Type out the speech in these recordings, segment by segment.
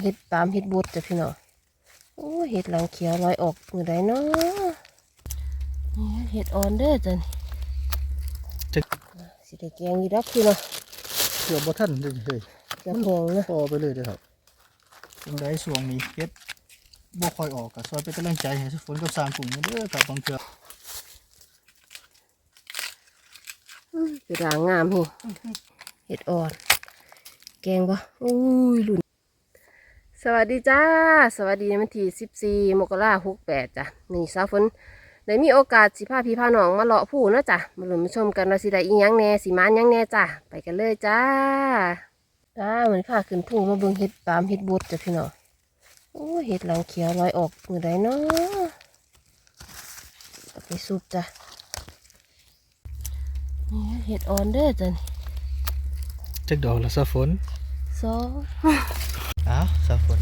เห็ดตามเห็ดบดจ้ะพี่น้องโอ้ยเห็ดหลังเขียวลอยออกมือใดเนาะนี่เห็ดอ่อนเด้อจ้ะนี่จะสิได้แกงอยู่ดอกพี่น้องเกือบบ่ทันเลยเฮ้ยเกือบแห้งนะพอไปเลยเด้อครับจังไดสวงนี้เฮ็ดบ่ค่อยออกก็ซอยเป็นกำลังใจให้ฝนกับสร้างกลุ่มเด้อกับบางเทื่อคือด่างงามนี่เห็ดอ่อน แกงปะอุ้ยหลุน สวัสดีจ้า สวัสดีในวันที่สิบสี่14มกราหกแปดจ้ะนี่สาวฝนได้มีโอกาสสิพาพี่พาน้องมาเลาะผู้นะจ้ะมาลุ้นมาชมกันว่าสิได้อีหยังแหน่สิมานหยังแหน่จ้ะไปกันเลยจ้าจ้าเหมือนพาขึ้นผู้มาเบิ่งเห็ดตามเห็ดบดจ้ะพี่น้องโอ้ยเห็ดหลังเขียวลอยออกมือใดเนาะเอาไปซุปจ้ะนี่เห็ดอ่อนเด้อจ้ะนี่จักดอกละซะฝนสอง อ้าวซะฝน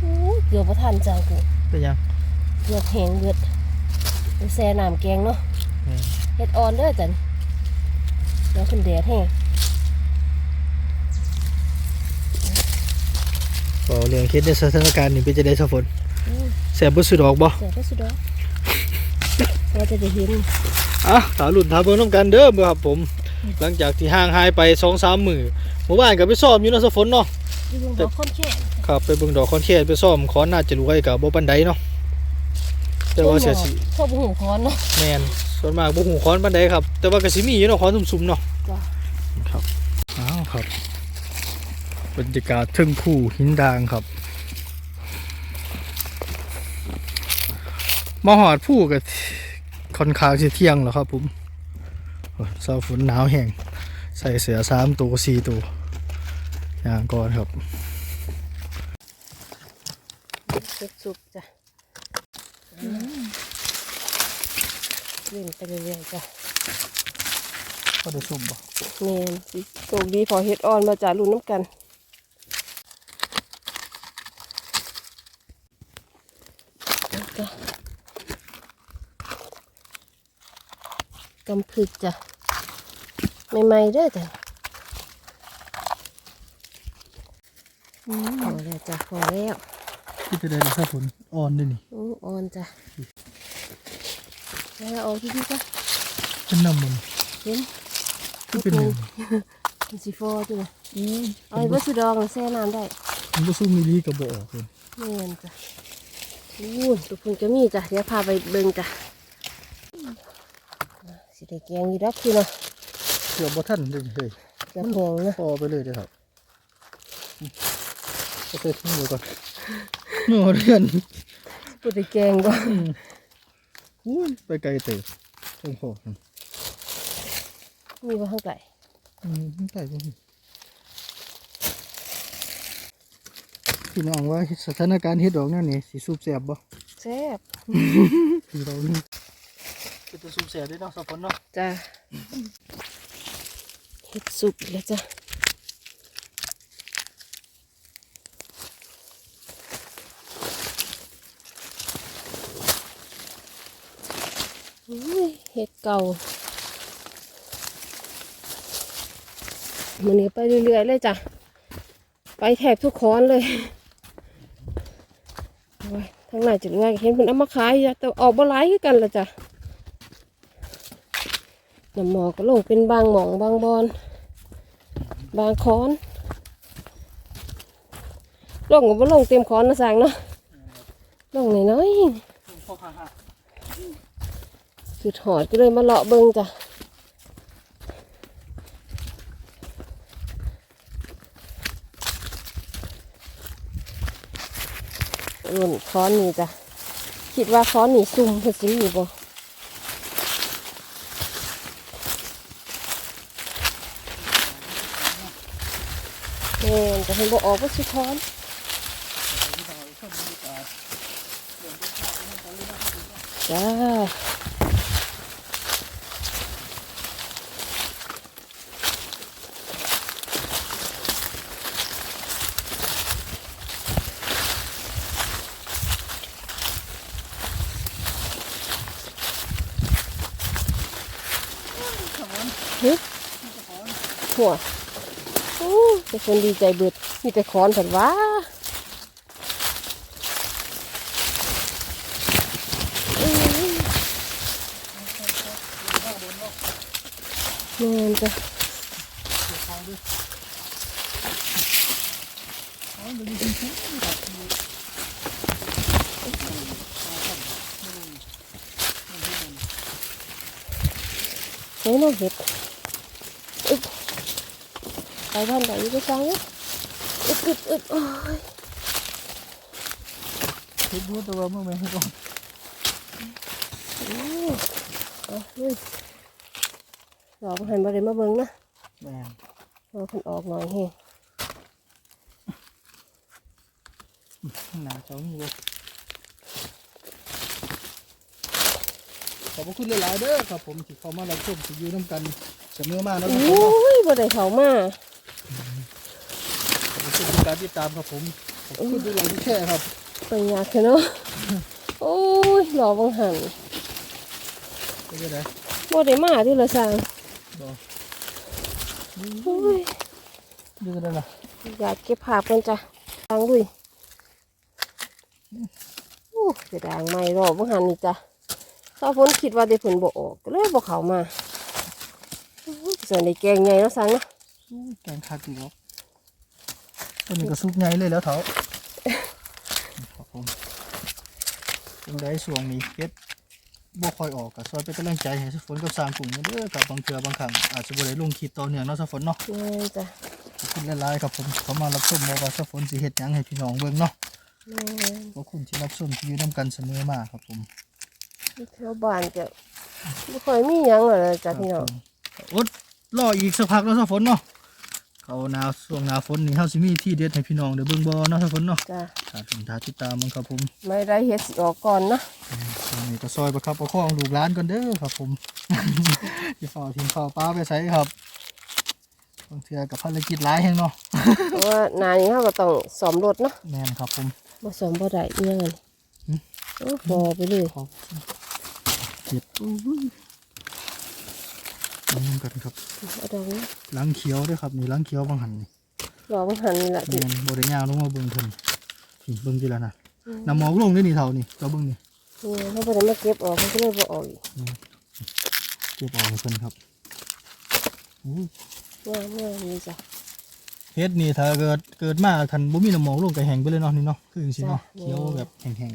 โอ้ยเกือบบ่ทันจังกูเป็นยังเกือบแห้งเบิดไปแซ่น้ำแกงเนาะแม่นเฮ็ดอ่อนเด้อจันแล้วขึ้นแดดแห้งบ่เรื่องเฮ็ดในสถานการณ์นี้เป็นจังได๋ซะฝนอืมแซ่บบ่สุดดอกบ่แซ่บที่สุดแล้วเราจะได้เห็นอะถารุ่นถาเบิ่งนํกันเด้อเมื่อครับผม หลังจากที่ห่างหายไป2-3มื้อเมื่อวานก็ไปซ้อมอยู่เนาะซะฝนเนาะ ที่เบิ่งดอกคนแค่ครับไปเบิ่งดอกคอนเทนไปซ่อมขอนน่าจะรวยกับบ่ปานใดเนาะแต่ว่าเสียสิชอบบ่หูคอนเนาะแม่นส่วนมากบ่ฮู้ขอนปานใดครับ แต่ว่าก็สิมีอยู่เนาะขอนสุ่มๆเนาะจ้ะครับอ้าวครับบรรยากาศเทึงผู้หินดางครับมาหอดผู้ก็ค่อนข้างสิเที่ยงแล้วครับผมโอ้ยเช้าฝนหนาวแห้งใส่เสื้อ3ตัว4ตัวอ ย่างก่อนครับเฮ็ดซุปจ้ะเล่นไปเรื่อยๆจ้ะก็ได้สุ่มบ่แม่นสิโชคดีพอเฮ็ดอ่อนมาจ้ะลุ้นน้ำกันจ้ะกำพึกจ้ะใหม่ๆเด้อจ้ะ พอแล้วจ้ะพอแล้วที่จะได้รับผลอ่อนด้วยนี่อู้อ่อนจ้ะแล้วเอาที่พี่จ้ะเป็นน้ำมันเห็นที่เป็นหนึ่งมันสีฟอจ้ะเอาไอ้เบอร์สุดองแช่น้ำได้มันก็สู้มิลลีกับบ่ออกเลยแม่นจ้ะอู้ตุกคนก็มีจ้ะเดี๋ยวพาไปเบิ่งจ้ะสิได้แกงอยู่ดอกคือเนาะเกือบบ่ทันเลยเฮ้ยเกือบแห้งนะพอไปเลยเด้อครับ ก็ไปทิ้งไว้ก่อนโน่เรียนกูได้แกงบ่อุ้ยไปไกลเตะโอ้โหมีบ่ข้างไก่อืมไกลจังพี่น้องว่าสถานการณ์เฮ็ดดอกนั่นนี่สิสูบแสบบ่แซ่บพี่เรานี่เป็นตัวสูบแสบได้เนาะสปอนเนาะจ้ะเฮ็ดสุกแล้วจ้ะอุ้ย เห็ดเก่ามันนี้ไปเรื่อยๆเลยจ้ะ ไปแถบทุกคอนเลยโอ้ยทางไหนจะรวยเห็นเพิ่นเอามาขายอยู่จ้ะแต่ออกบ่หลายกันละจ้ะน้ำหมอกก็ลงเป็นบางหมองบางบอน บางคอนลงก็บ่ลงเต็มคอนนะสั่งเนาะลงน้อยๆ คือถอดก็เลยมาเลาะเบิ่งจ้ะรุ่นค้อนนี่จ้ะ คิดว่าค้อนนี่ซุ่มเพื่อสิมีบ่แม่นจะเห็นบ่ออกก็สิค้อนจ้า วโอ้แต่คนดีใจเบิดมีแต่ขอนผันว้าเงินจ้ะเฮ้ยน้องเห็ด อึ๊บไปบ้านไหนไปจังเนี่ยอึ๊บอึ๊บอึ๊บโอ้ยเฮ็ดดูตัวเมื่อไหร่ให้ก่อนโอ้ยเอานี่ดอกหันมาเลยมาเบิ่งนะแม่นรอเพิ่นออกหน่อยเฮ้หนาเจ้านี่บ่ขอบพระคุณหลายๆเด้อครับผมที่เข้ามารับชมที่อยู่น้ำกันเสมอมาแล้วโอครับผมเนาะ้ยบ่ได้เข้ามา ขอบคุณทุกการติดตามครับผมขอบคุณทุกไลค์ทุกแชร์ครับไปยากแค่เนาะโอ้ยรอบังหันเป็นยังไงบ่ได้มาที่ละสร้างบอกโอ้ยดูกันได้ละอยากเก็บภาพกันจ้ะทางดุยโอ้เสียดายไม่รอบังหันนี่จ้ะถ้าฝนคิดว่าได้ผลบ่ออกก็เลยบ่เข้ามาโอ้ยส่วนในแกงใหญ่เนาะสังเนาะอู้แกงคักอีกแล้ว ตัวนี้ก็ซุปใหญ่เลยแล้วเถาครับผมยังได้ส่วงนี้เฮ็ดบ่ค่อยออกก็ซอยเป็นกำลังใจให้สฝนกับสร้างกลุ่มเด้อกับบางเทื่อบางครั้งอาจจะบ่ได้ลงคลิปต่อเนื่องเนาะสฝนเนาะแม่นจ้ะขอบคุณหลายๆครับผมเขามารับชมบ่ว่าสฝนสิเฮ็ดหยังให้พี่น้องเบิ่งเนาะแม่นขอบคุณที่รับชมที่อยู่นํกันเสมอมาครับผมแถวบ้านจะไม่ค่อยมีหยังเลยจ้ะพี่น้องอดรออีกสักพักแล้วสฝนเนาะ เขาหนาวช่วงหน้าฝนนี่เฮาสิมีที่เด็ดให้พี่น้องได้เบิ่งบ่เนาะสฝนเนาะจ้ะถ้าถึงท้าติดตามมันครับผมไม่ได้เฮ็ดสิออกก่อนนะตรงนี้ก็ซอยประครับประคองลูกหลานกันเด้อครับผมจะฝ่าทิ้งข้าวปลาไปใส่ครับบางเทื่อกับภารกิจหลายแห่งเนาะเพราะว่าหนานี้เราก็ต้องซ่อมรถเนาะแม่นครับผมบ่ซ่อมบ่ได้อีหยังไงหืมโอ้บ่ไปเลยขอบเจ็ด ลองกันครับเอาดอกนี้หล้างเขียวด้วยครับนี่หล้างเขียวบางหันนี่รอบังหันนี่แหละแม่นบริยางลงมาเบิ่งเพิ่นพี่เบิ่งทีละนะอืมน้ำหมอกลงได้นี่เท่านี่เจ้าเบิ่งนี่นี่เขาบ่ได้มาเก็บออกเขาก็เลยบ่ออกอีกเก็บออกให้เพิ่นครับอู้งามงามนี่จ้ะเฮ็ดนี่ถ้าเกิดเกิดมาคันบ่มีน้ำหมอกลงก็แห้งไปเลยเนาะนี่เนาะคือจังซี่เนาะจ้ะเขียวแบบแห้ง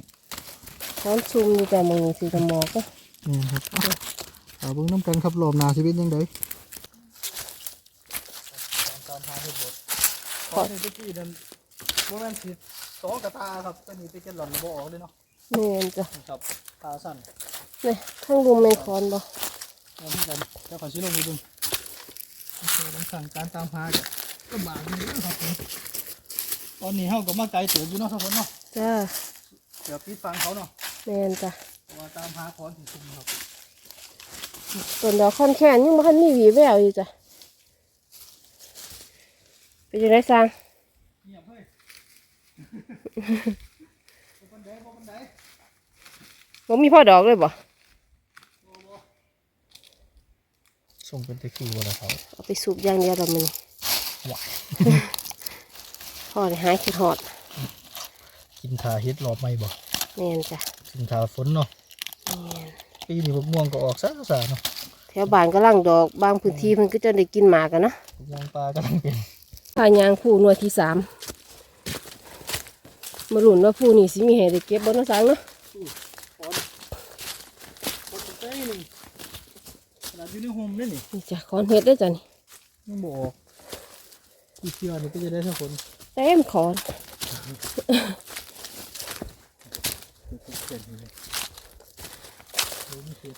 ๆช้อนซุ่มนี่แต่มึงสีตะหมอกก็นี่ครับ เอาเบิ่งน้ำกันครับรอบหน้าสิเป็นยังไงการหาเห็ดบดขอนี่ตะกี้นั่นบ่แม่นสิสองกระตาครับตอนนี้ไปเก็บหล่อนบ่ออกเลยเนาะแม่นจ้ะครับตาสั้นนี่ข้างลุมแมงคอนบ่เอาเหมือนกันเจ้าขอสิลงไปเบิ่งโอเคลองสั่งการตามหาก็ลำบากอยู่เด้อครับผมตอนนี้เฮาก็มาไกลเติบอยู่เนาะทุกคนเนาะจ้าเดี๋ยวปิดฟังเขาเนาะแม่นจ้ะเพราะว่าตามหาคอนที่ชุมครับ ต้นดอกคอนแคนยังบ่ทันมีหวีแววอยู่จ้ะไปอยู่ไหนสร้างเงียบเฮ้ยบ่ปานใดบ่ปานใดบ่มีพ่อดอกเลยบ่ส่งเป็นตะกี้บ่ล่ะครับเอาไปสูบอย่างเดียวดอกมันว้ายพ่อได้หายคิดฮอด กินทาเฮ็ดรอบไม่บ่แม่นจ้ะกินทาฝนเนาะแม่น ปีนี้บักม่วงก็ออกซะซะเนาะแถวบ้านกำลังดอกบางพื้นที่เพิ่นก็จะได้กินหมากกันนะบักม่วงปลากำลังเป็นพายางผู้หน่วยที่สามมาหลุนว่าผู้นี่สิมีให้ได้เก็บบ่เนาะสร้างเนาะฝนฝนเต้นี่ขนาดอยู่ในโฮมเด้นี่นี่จ้ะคอนเฮ็ดได้อจ้ะนี่ยังบ่ออกอีเที่ยวนี่ก็จะได้ทั้งฝนเต็มคอน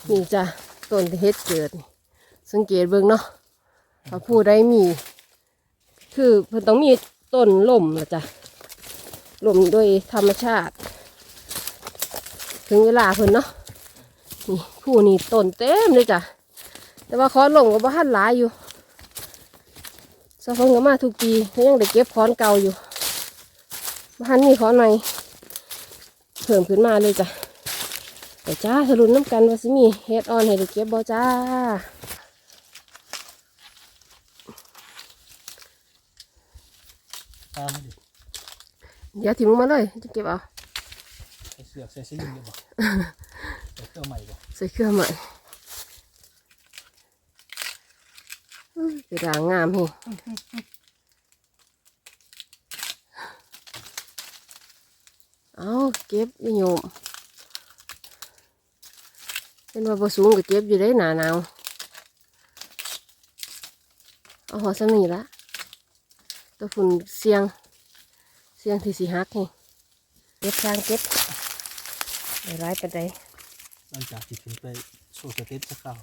นี่จ้ะต้นเฮ็ดเกิด สังเกตเบิ่งเนาะถ้าผู้ใดมี คือเพิ่นต้องมีต้นล่มละจ้ะล่มโดยธรรมชาติ ถึงเวลาเพิ่นเนาะนี่ผู้นี่ต้นเต็มเลยจ้ะแต่ว่าคอนล่มก็บ่ทันหลายอยู่สะพงก็มาทุกปีเขายังได้เก็บคอนเก่าอยู่บ่ทันมีคอนใหม่เพิ่มขึ้นมาเลยจ้ะ ไปจ้าสรุนน้ำกันว่าสิมีเฮ็ดออนให้ได้เก็บบ่จ้าตามดิเดี๋ยวถิ่มลงมาเลยจะเก็บเอาใส่เสือกใส่เสื้อยืดเลยบ่ใส่เสื้อใหม่บ่ใส่เครื่องใหม่คือด่างงามนี่เอาเก็บอีโยม เป็นว่าบ่สูงก็เก็บอยู่ได้หนาหนาวเอาหัวสำนีละตัวฝุ่นเสียง เสียงที่สีหักนี่เก็บทางเก็บได้ร้ายไปได้หลังจากที่ถึงไปโชว์สเต็ปสักคราว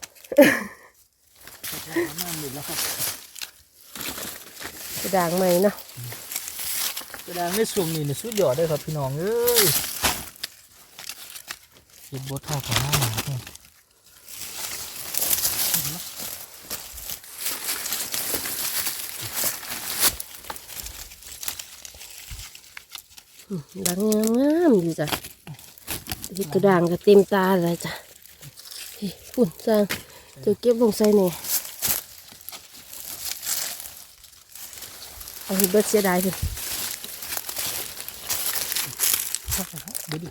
น้ำหมดแล้วครับกระด่างใหม่เนาะกระดางในช่วงนี้เนี่ยสุดยอดเลยครับพี่น้องเอ้ยเก็บบดเท่ากับหน้าหนาเนี่ย อืม ด่างงามงามอยู่จ้ะเห็ดกระด่างก็เต็มตาเลยจ้ะเฮ้ยฝุ่นจางเจะเก็บลงใส่เนี่ยเอาเห็ดเบิดเสียดายเพิ่นเดี๋ยวดิ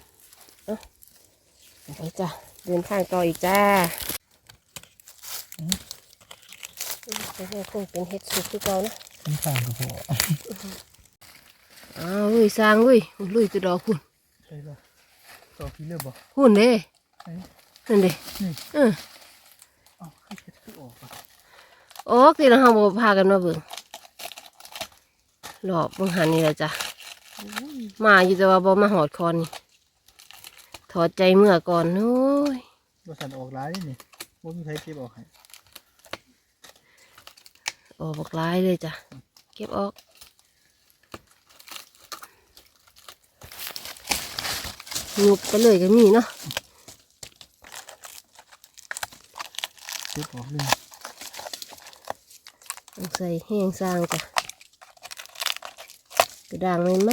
ไปจ้ะ เดินทางต่ออีกจ้าเป็นไงคงเป็นเห็ดสุกคือเก่านะขึ้นทางก็พอ อ้าวเว้ยสร้างเว้ยลุยตัวดอกคุณใช่แล้วต่อพี่เลือกบ่หุ่นเด้ไอ้นั่นเด้นี่เออเอ้าให้เช็ดคือออกอะออกทีละห้าบ่พากันมาเบิ่งหลอบบังหันนี่แหละจ้ะมาอยู่แต่ว่าบ่มาหอดคอนนี่ถอดใจเมื่อก่อนโอ้ยบ่สันออกร้ายนี่บ่มีใครเก็บออกให้ออกบักหลายเลยจ้ะ เก็บออก หยุบไปเลยก็มีเนาะเก็บออกเลยต้องใส่แห้งสร้างจ้ะกระด่างไหมไหม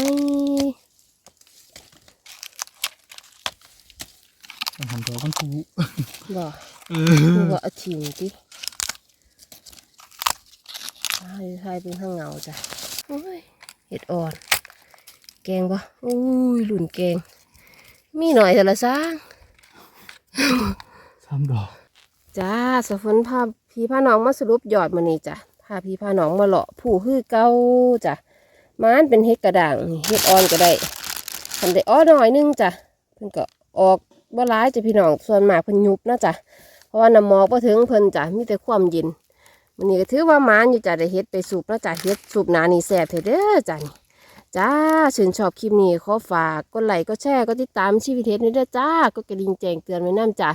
มันหันดอกมันคูบ่เอคืออว่าเอาถิ่มติให้ให้เป็นข้างเงาจ้ะโอ้ยเห็ดอ่อน แกงบ่อุ้ยหลุนแกง มีหน่อยแต่ละสร้างสามดอก จ้าสฝนพาพี่พาน้องมาสรุปยอดมานี่จ้ะพาพี่พาน้องมาเลาะผู้คือเก่าจ้ะมันเป็นเห็ดกระด่างนี่เห็ดอ่อนก็ได้ทำได้อ้อหน่อยนึงจ้ะเพิ่นก็ออกบ่ร้ายจ้ะพี่น้องส่วนมากเพิ่นยุบนะจ้ะเพราะว่าน้ำหมอกบ่ถึงเพิ่นจ้ะมีแต่ความเย็นมันนี่ก็ถือว่าหมานอยู่จ้ะได้เฮ็ดไปสูบนะจ้ะเฮ็ดสูบหนานี่แซ่บเถอะเด้อจ้ะนี่ จ้าชื่นชอบคลิปนี้ขอฝากกดไลค์ก็แชร์ก็ติดตามชีวิตเท็ดนี่เด้อจ้าก็กระดิ่งแจ้งเตือนไว้นํจ้า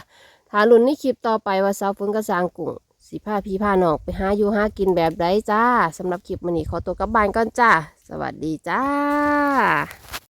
ถ้ารุ่นในคลิปต่อไปว่าสาวฝนกระสางกุ้งสีผ้าพี่ผ้าหนองไปหาอยู่หากินแบบไรจ้าสำหรับคลิปมันนี้ขอตัวกลับบ้านก่อนจ้า สวัสดีจ้า